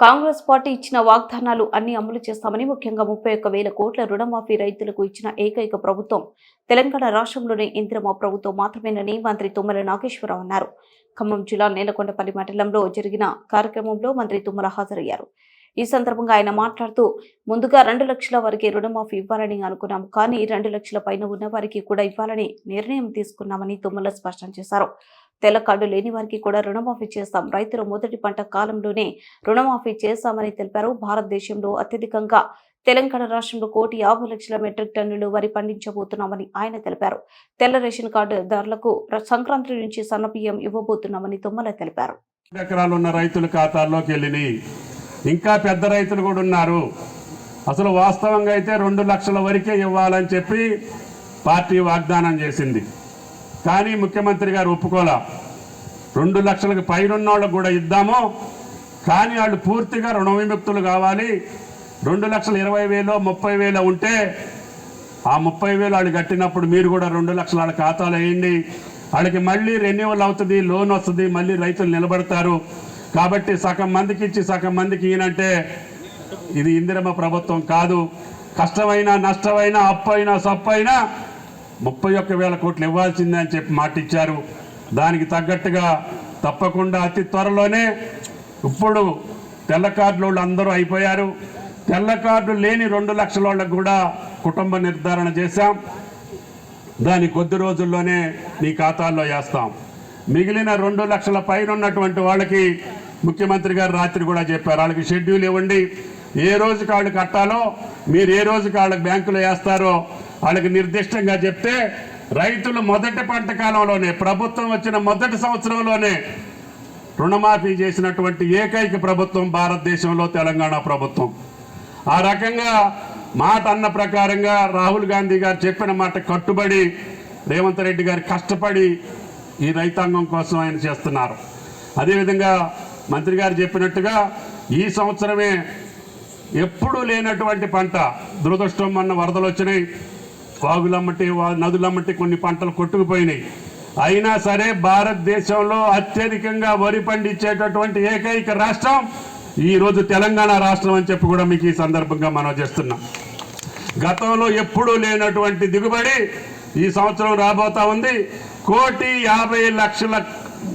Congress party ఇచ్చిన వాగ్దానాలు అన్ని అమలు చేస్తామని ముఖ్యంగా ముప్పై ఒక్క వేల కోట్ల రుణమాఫీ రైతులకు ఇచ్చిన ఏకైక ప్రభుత్వం. తెలంగాణ రాష్ట్రంలోని ఇంద్రమ ప్రభుత్వం మాత్రమేనని మంత్రి తుమ్మల నాగేశ్వరరావు అన్నారు. ఖమ్మం జిల్లా నేలకొండపల్లి మండలంలో జరిగిన కార్యక్రమంలో మంత్రి తుమ్మల హాజరయ్యారు. ఈ సందర్భంగా ఆయన మాట్లాడుతూ ముందుగా రెండు లక్షల వరకే రుణమాఫీ ఇవ్వాలని అనుకున్నాం కానీ రెండు లక్షల పైన ఉన్న వారికి కూడా ఇవ్వాలని నిర్ణయం తీసుకున్నామని తుమ్మల స్పష్టం చేశారు. తెల్ల కార్డు లేని వారికి కూడా రుణమాఫీ చేస్తాం. రైతులు మొదటి పంట కాలంలోనే రుణమాఫీ చేస్తామని తెలిపారు. భారతదేశంలో అత్యధికంగా తెలంగాణ రాష్ట్రంలో కోటి యాభై లక్షల మెట్రిక్ టన్నులు వరి పండించబోతున్నామని ఆయన తెలిపారు. తెల్ల రేషన్ కార్డు ధరలకు సంక్రాంతి నుంచి సన్నబియ్యం ఇవ్వబోతున్నామని తుమ్మల తెలిపారు. ఎకరాలు ఉన్న రైతుల ఖాతాల్లోకి వెళ్ళినాయి ఇంకా పెద్ద రైతులు కూడా ఉన్నారు. అసలు వాస్తవంగా అయితే రెండు లక్షల వరకే ఇవ్వాలని చెప్పి పార్టీ వాగ్దానం చేసింది. కానీ ముఖ్యమంత్రి గారు ఒప్పుకోలా. రెండు లక్షలకు పైన వాళ్ళకు కూడా ఇద్దాము. కానీ వాళ్ళు పూర్తిగా రుణ విముక్తులు కావాలి. రెండు లక్షల ఇరవై వేలో ముప్పై వేలో ఉంటే ఆ ముప్పై వేలు వాళ్ళు కట్టినప్పుడు మీరు కూడా రెండు లక్షల వాళ్ళ ఖాతాలు వేయండి. వాళ్ళకి మళ్ళీ రెన్యువల్ అవుతుంది లోన్ వస్తుంది మళ్ళీ రైతులు నిలబడతారు. కాబట్టి సగం మందికి ఇచ్చి సగం మందికి ఈయనంటే ఇది ఇందిరమ్మ ప్రభుత్వం కాదు. కష్టమైనా నష్టమైనా అప్పైనా సప్పైనా ముప్పై ఒక్క వేల కోట్లు ఇవ్వాల్సిందే అని చెప్పి మాట ఇచ్చారు దానికి తగ్గట్టుగా తప్పకుండా అతి త్వరలోనే ఇప్పుడు తెల్ల కార్డులు వాళ్ళు అందరూ అయిపోయారు. తెల్ల కార్డు లేని రెండు లక్షల వాళ్ళకు కూడా కుటుంబ నిర్ధారణ చేశాం. దాని కొద్ది రోజుల్లోనే మీ ఖాతాల్లో వేస్తాం. మిగిలిన రెండు లక్షల పైన ఉన్నటువంటి వాళ్ళకి ముఖ్యమంత్రి గారు రాత్రి కూడా చెప్పారు. వాళ్ళకి షెడ్యూల్ ఇవ్వండి. ఏ రోజు వాళ్ళు కట్టాలో మీరు ఏ రోజు వాళ్ళకి బ్యాంకులో వేస్తారో వాళ్ళకి నిర్దిష్టంగా చెప్తే రైతులు మొదటి పంట కాలంలోనే ప్రభుత్వం వచ్చిన మొదటి సంవత్సరంలోనే రుణమాఫీ చేసినటువంటి ఏకైక ప్రభుత్వం భారతదేశంలో తెలంగాణ ప్రభుత్వం. ఆ రకంగా మాట అన్న ప్రకారంగా రాహుల్ గాంధీ గారు చెప్పిన మాట కట్టుబడి రేవంత్ రెడ్డి గారు కష్టపడి ఈ రైతాంగం కోసం ఆయన చేస్తున్నారు. అదేవిధంగా మంత్రి గారు చెప్పినట్టుగా ఈ సంవత్సరమే ఎప్పుడూ లేనటువంటి పంట దురదృష్టం మొన్న వరదలు వచ్చినాయి. వాగులమ్మటి వా- నదులమ్మటి కొన్ని పంటలు కొట్టుకుపోయినాయి. అయినా సరే భారతదేశంలో అత్యధికంగా వరి పండించేటటువంటి ఏకైక రాష్ట్రం ఈరోజు తెలంగాణ రాష్ట్రం అని చెప్పి కూడా మీకు ఈ సందర్భంగా మనం చేస్తున్నాం. గతంలో ఎప్పుడూ లేనటువంటి దిగుబడి ఈ సంవత్సరం రాబోతా ఉంది. కోటి యాభై లక్షల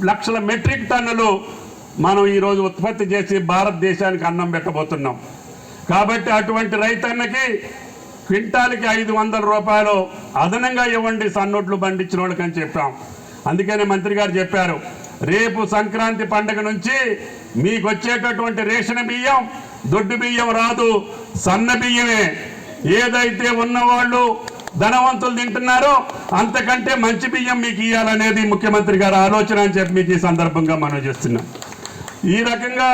లక్షల మెట్రిక్ టన్నులు మనం ఈరోజు ఉత్పత్తి చేసి భారతదేశానికి అన్నం పెట్టబోతున్నాం. కాబట్టి అటువంటి రైతన్నకి క్వింటాల్కి ఐదు వందల రూపాయలు అదనంగా ఇవ్వండి సన్నోట్లు పండించిన వాళ్ళకని చెప్పాం. అందుకనే మంత్రి గారు చెప్పారు రేపు సంక్రాంతి పండుగ నుంచి మీకు వచ్చేటటువంటి రేషన్ బియ్యం దొడ్డు బియ్యం రాదు సన్న బియ్యమే. ఏదైతే ఉన్నవాళ్ళు ధనవంతులు తింటున్నారో అంతకంటే మంచి బియ్యం మీకు ఇవ్వాలనేది ముఖ్యమంత్రి గారు ఆలోచన అని చెప్పి మీకు ఈ సందర్భంగా మనం చేస్తున్నాం. ఈ రకంగా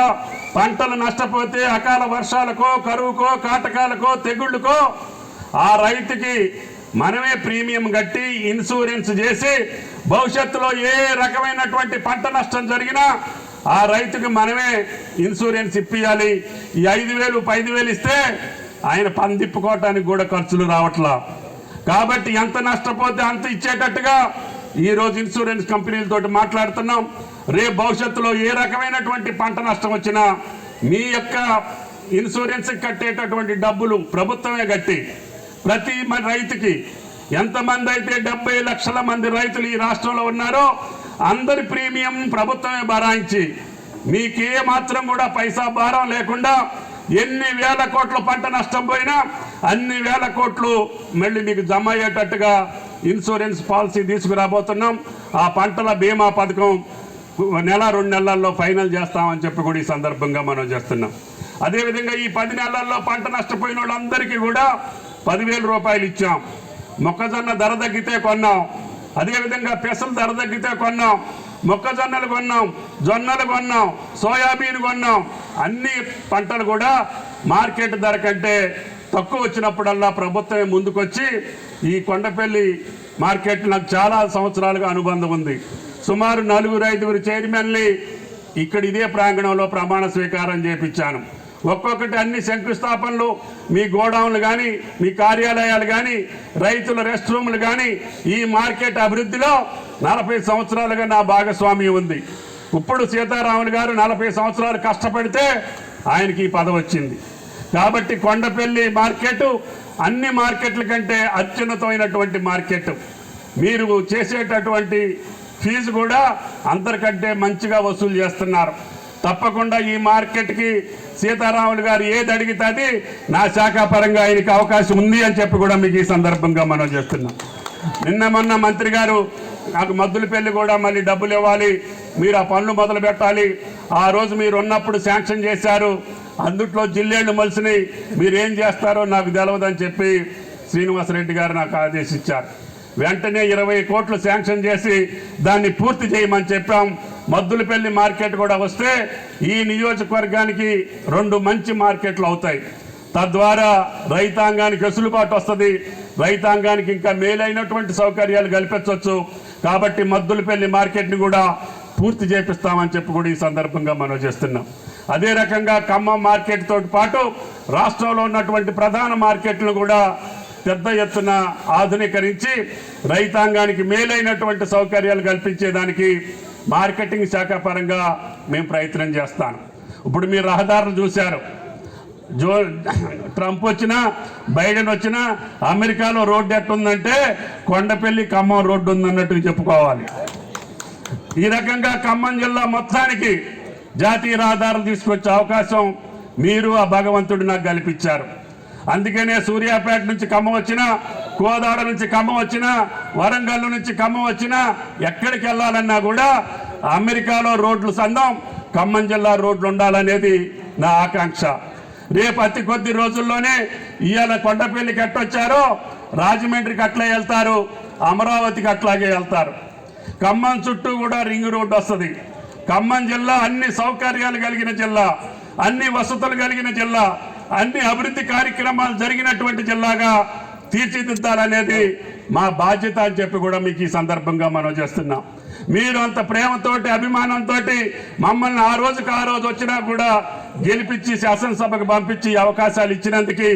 పంటలు నష్టపోతే అకాల వర్షాలకో కరువుకో కాటకాలకో తెగుళ్ళకో ఆ రైతుకి మనమే ప్రీమియం కట్టి ఇన్సూరెన్స్ చేసి భవిష్యత్తులో ఏ రకమైనటువంటి పంట నష్టం జరిగినా ఆ రైతుకి మనమే ఇన్సూరెన్స్ ఇప్పియాలి. ఈ ఐదు వేలు ఐదు వేలు ఇస్తే ఆయన పని తిప్పుకోవటానికి కూడా ఖర్చులు రావట్లా. కాబట్టి ఎంత నష్టపోతే అంత ఇచ్చేటట్టుగా ఈరోజు ఇన్సూరెన్స్ కంపెనీలతో మాట్లాడుతున్నాం. రేపు భవిష్యత్తులో ఏ రకమైనటువంటి పంట నష్టం వచ్చినా మీ యొక్క ఇన్సూరెన్స్ కట్టేటటువంటి డబ్బులు ప్రభుత్వమే కట్టి ప్రతి రైతుకి ఎంతమంది అయితే డెబ్బై లక్షల మంది రైతులు ఈ రాష్ట్రంలో ఉన్నారో అందరి ప్రీమియం ప్రభుత్వమే భరాయించి మీకే మాత్రం కూడా పైసా భారం లేకుండా ఎన్ని వేల కోట్ల పంట నష్టం పోయినా అన్ని వేల కోట్లు మళ్ళీ మీకు జమ అయ్యేటట్టుగా ఇన్సూరెన్స్ పాలసీ తీసుకురాబోతున్నాం. ఆ పంటల బీమా పథకం నెల రెండు నెలల్లో ఫైనల్ చేస్తామని చెప్పి కూడా ఈ సందర్భంగా మనం చేస్తున్నాం. అదేవిధంగా ఈ పది నెలల్లో పంట నష్టపోయిన వాళ్ళందరికీ కూడా పదివేల రూపాయలు ఇచ్చాం. మొక్కజొన్న ధర తగ్గితే కొన్నాం. అదేవిధంగా పెసలు ధర తగ్గితే కొన్నాం. మొక్కజొన్నలు కొన్నాం. జొన్నలు కొన్నాం. సోయాబీన్ కొన్నాం. అన్ని పంటలు కూడా మార్కెట్ ధర కంటే తక్కువ వచ్చినప్పుడల్లా ప్రభుత్వమే ముందుకొచ్చి ఈ కొండపల్లి మార్కెట్ నాకు చాలా సంవత్సరాలుగా అనుబంధం ఉంది. సుమారు నలుగురు ఐదుగురు చైర్మన్ని ఇక్కడ ఇదే ప్రాంగణంలో ప్రమాణ స్వీకారం చేపించాను. ఒక్కొక్కటి అన్ని శంకుస్థాపనలు మీ గోడౌన్లు కానీ మీ కార్యాలయాలు కానీ రైతుల రెస్ట్ రూమ్లు కానీ ఈ మార్కెట్ అభివృద్ధిలో నలభై సంవత్సరాలుగా నా భాగస్వామ్యం ఉంది. ఇప్పుడు సీతారాములు గారు నలభై సంవత్సరాలు కష్టపడితే ఆయనకి ఈ పదవి వచ్చింది. కాబట్టి కొండపల్లి మార్కెట్ అన్ని మార్కెట్ల కంటే అత్యున్నతమైనటువంటి మార్కెట్. మీరు చేసేటటువంటి ఫీజు కూడా అందరికంటే మంచిగా వసూలు చేస్తున్నారు. తప్పకుండా ఈ మార్కెట్కి సీతారాములు గారు ఏది అడిగితే అది నా శాఖ పరంగా ఆయనకి అవకాశం ఉంది అని చెప్పి కూడా మీకు ఈ సందర్భంగా మనం చేస్తున్నాం. నిన్న మొన్న మంత్రి గారు నాకు మద్దుల పెళ్ళి కూడా మళ్ళీ డబ్బులు ఇవ్వాలి మీరు ఆ పనులు మొదలు పెట్టాలి ఆ రోజు మీరు ఉన్నప్పుడు శాంక్షన్ చేశారు అందుట్లో జిల్లేళ్ళు మలిసినాయి మీరేం చేస్తారో నాకు తెలియదని చెప్పి శ్రీనివాసరెడ్డి గారు నాకు ఆదేశించారు. వెంటనే ఇరవై కోట్లు శాంక్షన్ చేసి దాన్ని పూర్తి చేయమని చెప్పాం. మద్దులపల్లి మార్కెట్ కూడా వస్తే ఈ నియోజకవర్గానికి రెండు మంచి మార్కెట్లు అవుతాయి. తద్వారా రైతాంగానికి వెసులుబాటు వస్తుంది. రైతాంగానికి ఇంకా మేలైనటువంటి సౌకర్యాలు కల్పించవచ్చు. కాబట్టి మద్దులపల్లి మార్కెట్ని కూడా పూర్తి చేపిస్తామని చెప్పి కూడా ఈ సందర్భంగా మనం చేస్తున్నాం. అదే రకంగా ఖమ్మం మార్కెట్ తోటి పాటు రాష్ట్రంలో ఉన్నటువంటి ప్రధాన మార్కెట్లు కూడా పెద్ద ఎత్తున ఆధునీకరించి రైతాంగానికి మేలైనటువంటి సౌకర్యాలు కల్పించేదానికి మార్కెటింగ్ శాఖ పరంగా మేము ప్రయత్నం చేస్తాను. ఇప్పుడు మీరు రహదారులు చూశారు. జో ట్రంప్ వచ్చినా బైడెన్ వచ్చినా అమెరికాలో రోడ్డు ఎట్టుందంటే కొండపల్లి ఖమ్మం రోడ్డు ఉందన్నట్టు చెప్పుకోవాలి. ఈ రకంగా ఖమ్మం జిల్లా మొత్తానికి జాతీయ రహదారులు తీసుకొచ్చే అవకాశం మీరు ఆ భగవంతుడు నాకు కల్పించారు. అందుకనే సూర్యాపేట నుంచి ఖమ్మం వచ్చినా కోదాడ నుంచి ఖమ్మం వచ్చినా వరంగల్ నుంచి ఖమ్మం వచ్చినా ఎక్కడికి వెళ్ళాలన్నా కూడా అమెరికాలో రోడ్లు సందం ఖమ్మం జిల్లా రోడ్లు ఉండాలనేది నా ఆకాంక్ష. రేపు అతి కొద్ది రోజుల్లోనే ఇవాళ కొండపల్లికి ఎట్టొచ్చారో రాజమండ్రికి అట్లా వెళ్తారు అమరావతికి అట్లాగే వెళ్తారు. ఖమ్మం చుట్టూ కూడా రింగ్ రోడ్డు వస్తుంది. ఖమ్మం జిల్లా అన్ని సౌకర్యాలు కలిగిన జిల్లా అన్ని వసతులు కలిగిన జిల్లా అన్ని అభివృద్ధి కార్యక్రమాలు జరిగినటువంటి జిల్లాగా తీర్చిదిద్దాలనేది మా బాధ్యత అని చెప్పి కూడా మీకు ఈ సందర్భంగా మనం చేస్తున్నాం. మీరు అంత ప్రేమతోటి అభిమానంతో మమ్మల్ని ఆ రోజుకి ఆ రోజు వచ్చినా కూడా గెలిపించి శాసనసభకు పంపించి అవకాశాలు ఇచ్చినందుకు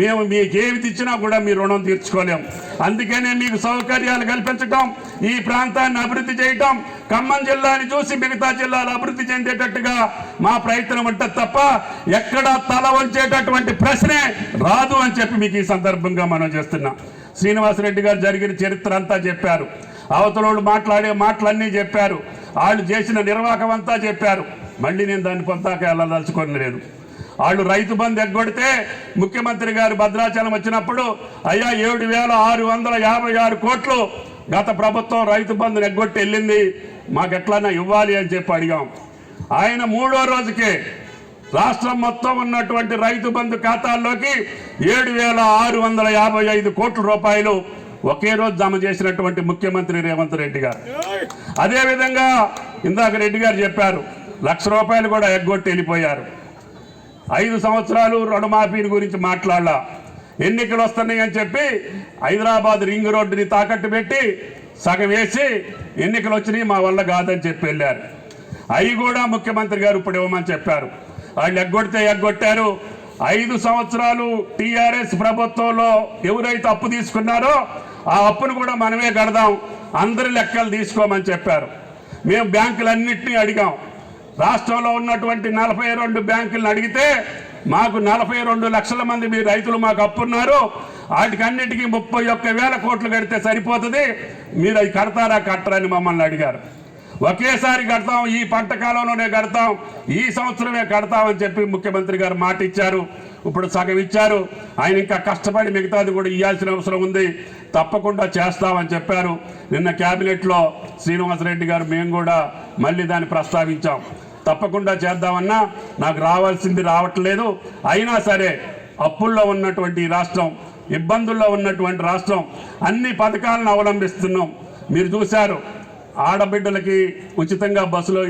మేము మీకు ఏమి ఇచ్చినా కూడా మీ రుణం తీర్చుకోలేం. అందుకనే మీకు సౌకర్యాలు కల్పించడం ఈ ప్రాంతాన్ని అభివృద్ధి చేయటం ఖమ్మం జిల్లాని చూసి మిగతా జిల్లాలు అభివృద్ధి చెందేటట్టుగా మా ప్రయత్నం ఉంటుంది తప్ప ఎక్కడా తల వంచేటటువంటి ప్రశ్నే రాదు అని చెప్పి మీకు ఈ సందర్భంగా మనం చేస్తున్నాం. శ్రీనివాసరెడ్డి గారు జరిగిన చరిత్ర అంతా చెప్పారు. అవతలోళ్ళు మాట్లాడే మాటలన్నీ చెప్పారు. వాళ్ళు చేసిన నిర్వాహకం అంతా చెప్పారు. మళ్ళీ నేను దాన్ని పొందాక వెళ్ళదలుచుకొని లేదు. వాళ్ళు రైతు బంధు ఎగ్గొడితే ముఖ్యమంత్రి గారు భద్రాచలం వచ్చినప్పుడు అయ్యా ఏడు వేల ఆరు వందల యాభై ఆరు కోట్లు గత ప్రభుత్వం రైతు బంధును ఎగ్గొట్టి వెళ్ళింది. మాకు ఎట్లన్నా ఇవ్వాలి అని చెప్పి అడిగాం. ఆయన మూడో రోజుకే రాష్ట్రం మొత్తం ఉన్నటువంటి రైతు బంధు ఖాతాల్లోకి ఏడు వేల ఆరు వందల యాభై ఐదు కోట్ల రూపాయలు ఒకే రోజు జమ చేసినటువంటి ముఖ్యమంత్రి రేవంత్ రెడ్డి గారు. అదేవిధంగా ఇందాక రెడ్డి గారు చెప్పారు లక్ష రూపాయలు కూడా ఎగ్గొట్టి వెళ్ళిపోయారు. ఐదు సంవత్సరాలు రుణమాఫీని గురించి మాట్లాడాల. ఎన్నికలు వస్తున్నాయి అని చెప్పి హైదరాబాద్ రింగ్ రోడ్డుని తాకట్టు పెట్టి సగం వేసి ఎన్నికలు వచ్చినాయి మా వల్ల కాదని చెప్పి వెళ్ళారు. అవి కూడా ముఖ్యమంత్రి గారు ఇప్పుడు ఇవ్వమని చెప్పారు. వాళ్ళు ఎగ్గొడితే ఎగ్గొట్టారు. ఐదు సంవత్సరాలు టీఆర్ఎస్ ప్రభుత్వంలో ఎవరైతే అప్పు తీసుకున్నారో ఆ అప్పును కూడా మనమే కడదాం. అందరి లెక్కలు తీసుకోమని చెప్పారు. మేము బ్యాంకులన్నింటినీ అడిగాం. రాష్ట్రంలో ఉన్నటువంటి నలభై రెండు బ్యాంకులను అడిగితే మాకు నలభై రెండు లక్షల మంది మీ రైతులు మాకు అప్పున్నారు. వాటికి అన్నిటికీ ముప్పై ఒక్క వేల కోట్లు కడితే సరిపోతుంది. మీరు అది కడతారా కట్టరని మమ్మల్ని అడిగారు. ఒకేసారి కడతాం ఈ పంట కాలంలోనే కడతాం ఈ సంవత్సరమే కడతామని చెప్పి ముఖ్యమంత్రి గారు మాట ఇచ్చారు ఇప్పుడు సగం ఇచ్చారు. ఆయన ఇంకా కష్టపడి మిగతాది కూడా ఇవ్వాల్సిన అవసరం ఉంది. తప్పకుండా చేస్తామని చెప్పారు. నిన్న క్యాబినెట్లో శ్రీనివాసరెడ్డి గారు మేము కూడా మళ్ళీ దాన్ని ప్రస్తావించాం. తప్పకుండా చేద్దామన్నా నాకు రావాల్సింది రావట్లేదు. అయినా సరే అప్పుల్లో ఉన్నటువంటి రాష్ట్రం ఇబ్బందుల్లో ఉన్నటువంటి రాష్ట్రం అన్ని పథకాలను అవలంబిస్తున్నాం. మీరు చూశారు ఆడబిడ్డలకి ఉచితంగా బస్సులో